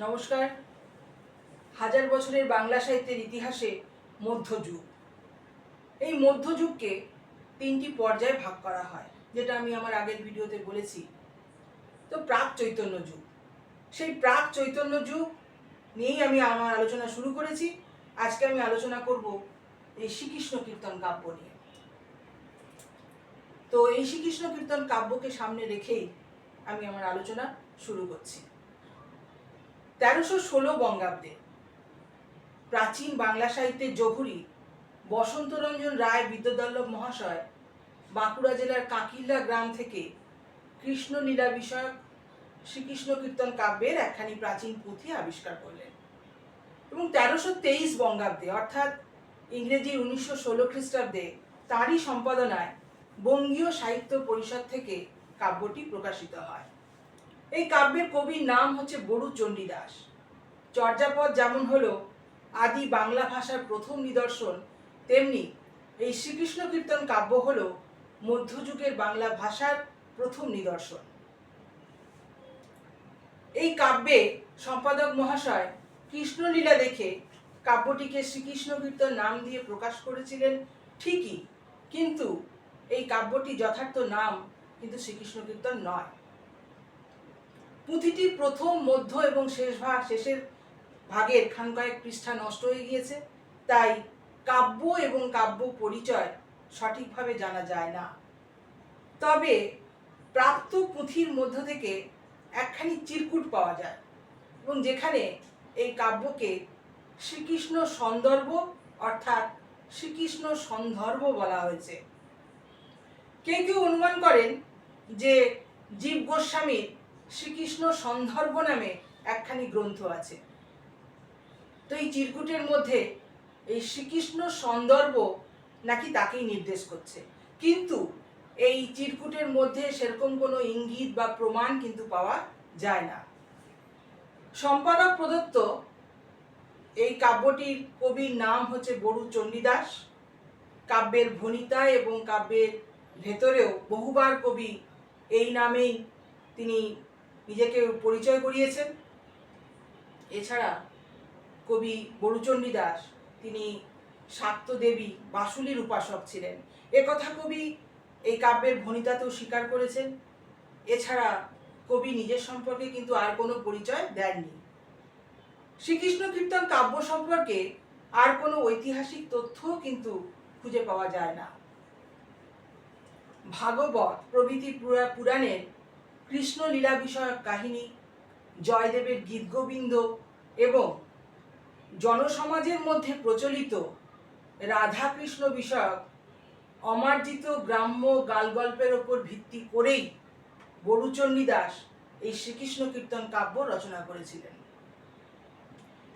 নমস্কার। হাজার বছরের বাংলা সাহিত্যের ইতিহাসে মধ্যযুগ। এই মধ্যযুগকে তিনটি পর্যায়ে ভাগ করা হয়, যেটা আমি আমার আগের ভিডিওতে বলেছি। তো প্রাক চৈতন্য যুগ। সেই প্রাক চৈতন্য যুগ নিয়েই আমি আমার আলোচনা শুরু করেছি। আজকে আমি আলোচনা করব এই শ্রীকৃষ্ণ কীর্তন কাব্য নিয়ে। তো এই শ্রীকৃষ্ণ কীর্তন কাব্যকে সামনে রেখেই আমি আমার আলোচনা শুরু করছি। তেরোশো ষোলো বঙ্গাব্দে। প্রাচীন বাংলা সাহিত্যের জহুরি বসন্তরঞ্জন রায় বিদ্যাদল্লভ মহাশয় বাঁকুড়া জেলার কাকিল্লা গ্রাম থেকে কৃষ্ণলীলা বিষয়ক শ্রীকৃষ্ণ কীর্তন কাব্যের একখানি প্রাচীন পুঁথি আবিষ্কার করলেন। এবং তেরোশো তেইশ বঙ্গাব্দে, অর্থাৎ ইংরেজির উনিশশো ষোলো খ্রিস্টাব্দে, তাঁরই সম্পাদনায় বঙ্গীয় সাহিত্য পরিষদ থেকে কাব্যটি প্রকাশিত হয়। এই কাব্যের কবির নাম হচ্ছে বড়ু চণ্ডীদাস। চর্যাপদ যেমন হলো আদি বাংলা ভাষার প্রথম নিদর্শন, তেমনি এই শ্রীকৃষ্ণ কীর্তন কাব্য হল মধ্যযুগের বাংলা ভাষার প্রথম নিদর্শন। এই কাব্যে সম্পাদক মহাশয় কৃষ্ণলীলা দেখে কাব্যটিকে শ্রীকৃষ্ণ কীর্তন নাম দিয়ে প্রকাশ করেছিলেন ঠিকই, কিন্তু এই কাব্যটি যথার্থ নাম কিন্তু শ্রীকৃষ্ণ কীর্তন নয়। পুঁথিটির প্রথম, মধ্য এবং শেষ ভাগ শেষের ভাগের খান কয়েক পৃষ্ঠা নষ্ট হয়ে গিয়েছে। তাই কাব্য এবং কাব্য পরিচয় সঠিকভাবে জানা যায় না। তবে প্রাপ্ত পুঁথির মধ্য থেকে একখানি চিরকুট পাওয়া যায় এবং যেখানে এই কাব্যকে শ্রীকৃষ্ণ সন্দর্ভ অর্থাৎ শ্রীকৃষ্ণ সন্দর্ভ বলা হয়েছে। কেউ কেউ অনুমান করেন যে জীব গোস্বামীর শ্রীকৃষ্ণ সন্দর্ভ নামে একখানি গ্রন্থ আছে। তো এই চিরকুটের মধ্যে এই শ্রীকৃষ্ণ সন্দর্ভ নাকি তাকেই নির্দেশ করছে। কিন্তু এই চিরকুটের মধ্যে সেরকম কোনো ইঙ্গিত বা প্রমাণ কিন্তু পাওয়া যায় না। সম্পাদক প্রদত্ত এই কাব্যটির কবির নাম হচ্ছে বড়ু চণ্ডীদাস। কাব্যের ভনিতা এবং কাব্যের ভেতরেও বহুবার কবি এই নামেই তিনি নিজেকে পরিচয় করিয়েছেন। এছাড়া কবি বড়ুচণ্ডী দাস, তিনি দেবী বাসুলির উপাসক ছিলেন। একথা কবি এই কাব্যের ভনিতাতেও স্বীকার করেছেন। এছাড়া কবি নিজের সম্পর্কে কিন্তু আর কোনো পরিচয় দেননি। শ্রীকৃষ্ণ কীর্তন কাব্য সম্পর্কে আর কোনো ঐতিহাসিক তথ্যও কিন্তু খুঁজে পাওয়া যায় না। ভাগবত প্রভৃতি পুরা- পুরাণের কৃষ্ণ লীলা বিষয়ক কাহিনী, জয়দেবের গীতগোবিন্দ এবং জনসমাজের মধ্যে প্রচলিত রাধাকৃষ্ণ বিষয়ক অমার্জিত গ্রাম্য গালগল্পের ওপর ভিত্তি করেই বড়ুচণ্ডী দাস এই শ্রীকৃষ্ণ কীর্তন কাব্য রচনা করেছিলেন।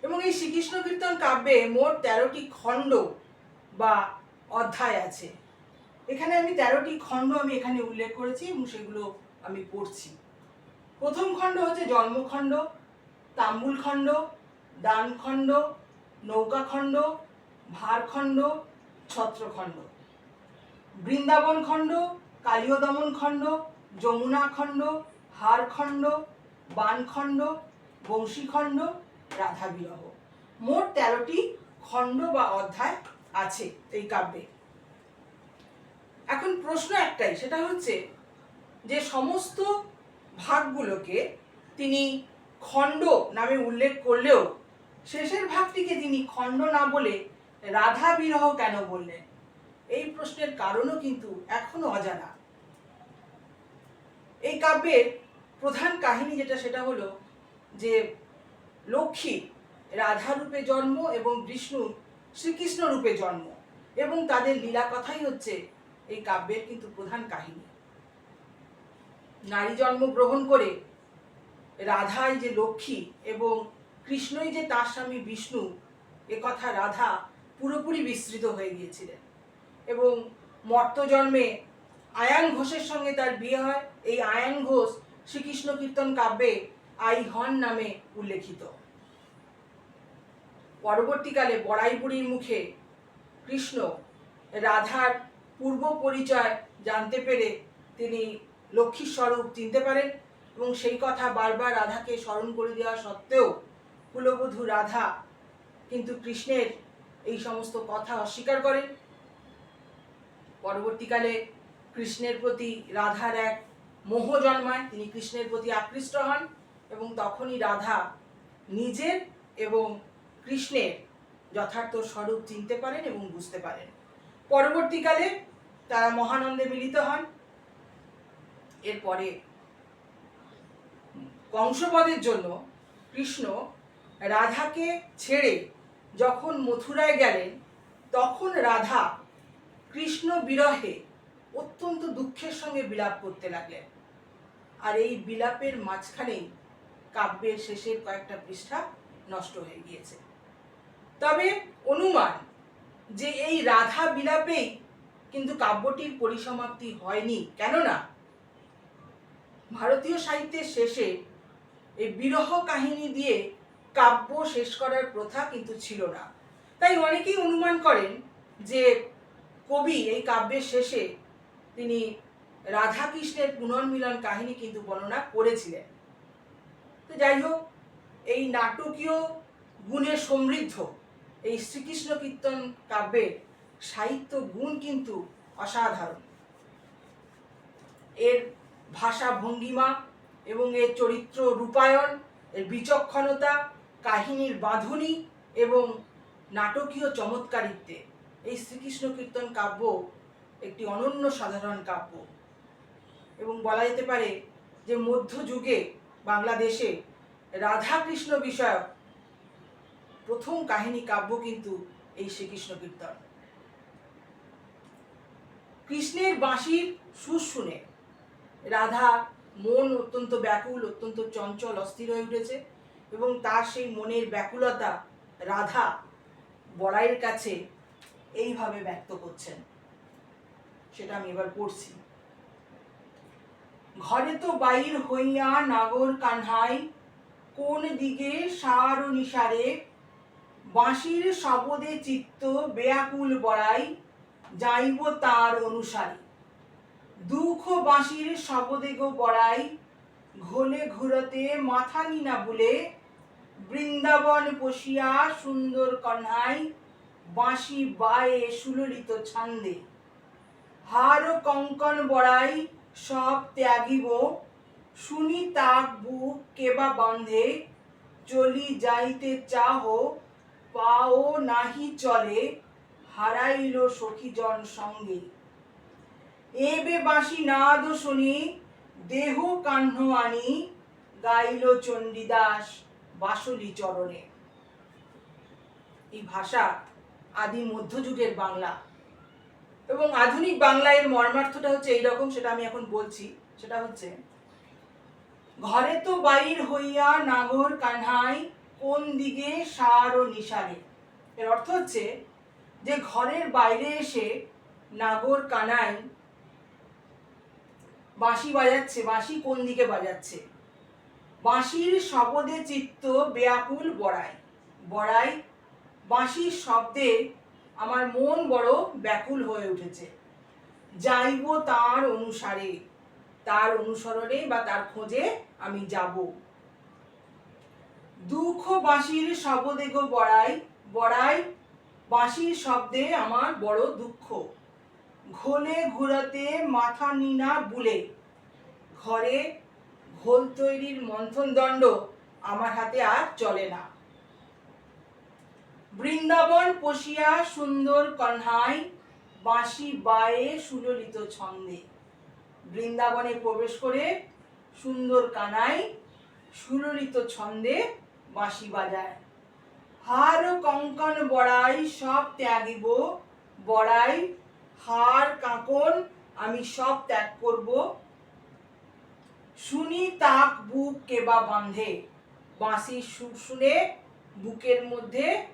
এবং এই শ্রীকৃষ্ণ কীর্তন কাব্যে মোট তেরোটি খণ্ড বা অধ্যায় আছে। এখানে আমি তেরোটি খণ্ড আমি এখানে উল্লেখ করেছি এবং সেগুলো আমি পড়ছি। প্রথম খণ্ড হচ্ছে জন্মখণ্ড, তাম্বুল খণ্ড দানখণ্ড নৌকাখণ্ড ভারখণ্ড ছত্রখণ্ড বৃন্দাবন খণ্ড কালীয় দমন খণ্ড যমুনা খণ্ড হারখণ্ড বানখণ্ড বংশীখণ্ড রাধা বিরহ মোট তেরোটি খণ্ড বা অধ্যায় আছে এই কাব্যে। এখন প্রশ্ন একটাই, সেটা হচ্ছে যে সমস্ত ভাগগুলোকে তিনি খণ্ড নামে উল্লেখ করলেও শেষের ভাগটিকে তিনি খণ্ড না বলে রাধা বিরহ কেন বললেন? এই প্রশ্নের কারণও কিন্তু এখনও অজানা। এই কাব্যের প্রধান কাহিনী যেটা, সেটা হলো যে লক্ষ্মী রাধা রূপে জন্ম এবং বিষ্ণু শ্রীকৃষ্ণ রূপে জন্ম এবং তাদের লীলা কথাই হচ্ছে এই কাব্যের কিন্তু প্রধান কাহিনী। নারী জন্ম গ্রহণ করে রাধাই যে লক্ষ্মী এবং কৃষ্ণই যে তার স্বামী বিষ্ণু, এ কথা রাধা পুরোপুরি বিস্তৃত হয়ে গিয়েছিলেন। এবং মর্ত জন্মে আয়ান ঘোষের সঙ্গে তার বিয়ে হয়। এই আয়ান ঘোষ শ্রীকৃষ্ণ কীর্তন কাব্যে আই হন নামে উল্লেখিত। পরবর্তীকালে বড়াই বুড়ির মুখে কৃষ্ণ রাধার পূর্ব পরিচয় জানতে পেরে তিনি লক্ষ্মীর স্বরূপ চিনতে পারেন এবং সেই কথা বারবার রাধাকে স্মরণ করে দেওয়া সত্ত্বেও কুলবধূ রাধা কিন্তু কৃষ্ণের এই সমস্ত কথা অস্বীকার করেন পরবর্তীকালে কৃষ্ণের প্রতি রাধার এক মোহ জন্মায়, তিনি কৃষ্ণের প্রতি আকৃষ্ট হন এবং তখনই রাধা নিজের এবং কৃষ্ণের যথার্থ স্বরূপ চিনতে পারেন এবং বুঝতে পারেন। পরবর্তীকালে তারা মহানন্দে মিলিত হন। এরপরে কংসবধের জন্য কৃষ্ণ রাধাকে ছেড়ে যখন মথুরায় গেলেন, তখন রাধা কৃষ্ণ বিরহে অত্যন্ত দুঃখের সঙ্গে বিলাপ করতে লাগলেন। আর এই বিলাপের মাঝখানেই কাব্যের শেষের কয়েকটা পৃষ্ঠা নষ্ট হয়ে গিয়েছে। তবে অনুমান যে এই রাধা বিলাপেই কিন্তু কাব্যটির পরিসমাপ্তি হয়নি, কেননা ভারতীয় সাহিত্যের শেষে এই বিরহ কাহিনী দিয়ে কাব্য শেষ করার প্রথা কিন্তু ছিল না। তাই অনেকেই অনুমান করেন যে কবি এই কাব্যের শেষে তিনি রাধা কৃষ্ণের পুনর্মিলন কাহিনী কিন্তু বর্ণনা করেছিলেন। তো যাই হোক, এই নাটকীয় গুণে সমৃদ্ধ এই শ্রীকৃষ্ণ কীর্তন কাব্যের সাহিত্য গুণ কিন্তু অসাধারণ। এর ভাষা ভঙ্গিমা এবং এর চরিত্র রূপায়ণ, এর বিচক্ষণতা, কাহিনীর বাঁধুনি এবং নাটকীয় চমৎকারিত্বে। এই শ্রীকৃষ্ণ কীর্তন কাব্য একটি অনন্য সাধারণ কাব্য। এবং বলা যেতে পারে যে মধ্যযুগে বাংলাদেশে রাধাকৃষ্ণ বিষয়ক প্রথম কাহিনী কাব্য কিন্তু এই শ্রীকৃষ্ণ কীর্তন। কৃষ্ণের বাঁশির সুর শুনে রাধা, মন অত্যন্ত ব্যাকুল, অত্যন্ত চঞ্চল, অস্থির হয়ে উঠেছে এবং তার সেই মনের ব্যাকুলতা রাধা বড়াইয়ের কাছে এইভাবে ব্যক্ত করছেন। সেটা আমি এবার পড়ছি। ঘরে তো বাইর হইয়া নাগর কানহাই, কোন দিকে সার ও নিসারে? বাঁশির শবদে চিত্ত বেয়াকুল বড়াই, যাইব তার অনুসারী। দুঃখ বাঁশির শবদে গো বড়াই, ঘোলে ঘুরতে মাথা নিনা বলে, বৃন্দাবন পশিয়া সুন্দর কন্যাই বাঁশি বায়ে সুললিত ছন্দে। হার কঙ্কন বড়াই, সব ত্যাগিব, শুনি তাক বুক কেবা বন্ধে, চলি যাইতে চাহ, পাও নাহি চলে, হারাইল সখীজন সঙ্গে। এবে বাঁশি নাদ শুনি, দেহ কাহ্ন আনি, গাইল চণ্ডীদাস বাসলি চরণে। এই ভাষা আদি মধ্যযুগের বাংলা। এবং আধুনিক বাংলা এর মর্মার্থটা হচ্ছে এইরকম, সেটা আমি এখন বলছি। সেটা হচ্ছে, ঘরে তো বাইর হইয়া নাগর কানহাই কোন দিকে সার ও নিশারে? এর অর্থ হচ্ছে যে ঘরের বাইরে এসে নাগর কানাই বাঁশি বাজাচ্ছে, বাঁশি কোন দিকে বাজাচ্ছে? বাঁশির শবদে চিত্ত বেয়াকুল বড়াই। বড়াই, বাঁশির শব্দে আমার মন বড় ব্যাকুল হয়ে উঠেছে। যাইব তার অনুসারে, তার অনুসরণে বা তার খোঁজে আমি যাব। দুঃখ বাঁশির শবদে গো বড়াই বড়াই, বাঁশির শব্দে আমার বড় দুঃখ। ঘোলে ঘুরাতে মাথা নিনা বুলে। ঘরে ঘোল তৈরির মন্থন দণ্ড আমার হাতে আর চলে না। বৃন্দাবন পশিয়া সুন্দর কন্হাই বাঁশি বায়ে সুললিত ছন্দে। বৃন্দাবনে প্রবেশ করে সুন্দর কানাই সুললিত ছন্দে বাঁশি বাজায়। হার কঙ্কন বড়াই সব ত্যাগিব, বড়াই হার কাঁকন আমি সব ত্যাগ করব। শুনি তাক বুক কেবা বাঁধে। বাঁশির সুর শুনে বুকের মধ্যে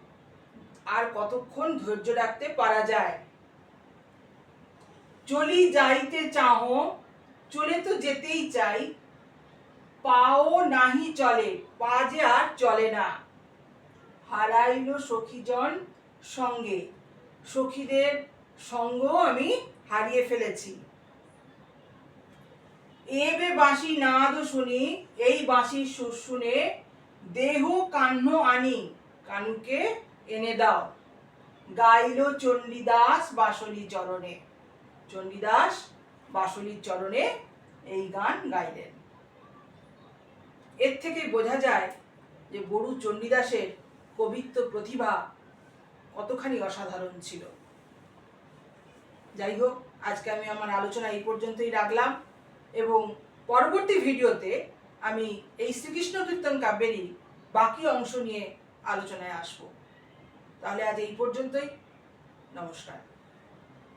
আর কতক্ষণ ধৈর্য রাখতে পারা যায়। চলি যাইতে চাহ, চলে তো যেতেই চাই। পাও নাহি চলে, পা যে আর চলে না। হারাইল সখীজন সঙ্গে। সখীদের সঙ্গ আমি হারিয়ে ফেলেছি। এবে বাঁশি নাদ শুনি, এই বাঁশির সুর শুনে দেহ কাহ্ন আনি, কানুকে এনে দাও। গাইল চণ্ডীদাস বাসলি চরণে, চণ্ডীদাস বাসলির চরণে এই গান গাইলেন। এর থেকে বোঝা যায় যে বড়ু চণ্ডীদাসের কবিত্ব প্রতিভা কতখানি অসাধারণ ছিল। যাই হোক, আজকে আমি আমার আলোচনা এই পর্যন্তই রাখলাম এবং পরবর্তী ভিডিওতে আমি এই শ্রীকৃষ্ণ কীর্তন কাব্যেরই বাকি অংশ নিয়ে আলোচনায় আসব। তাহলে আজ এই পর্যন্তই। নমস্কার।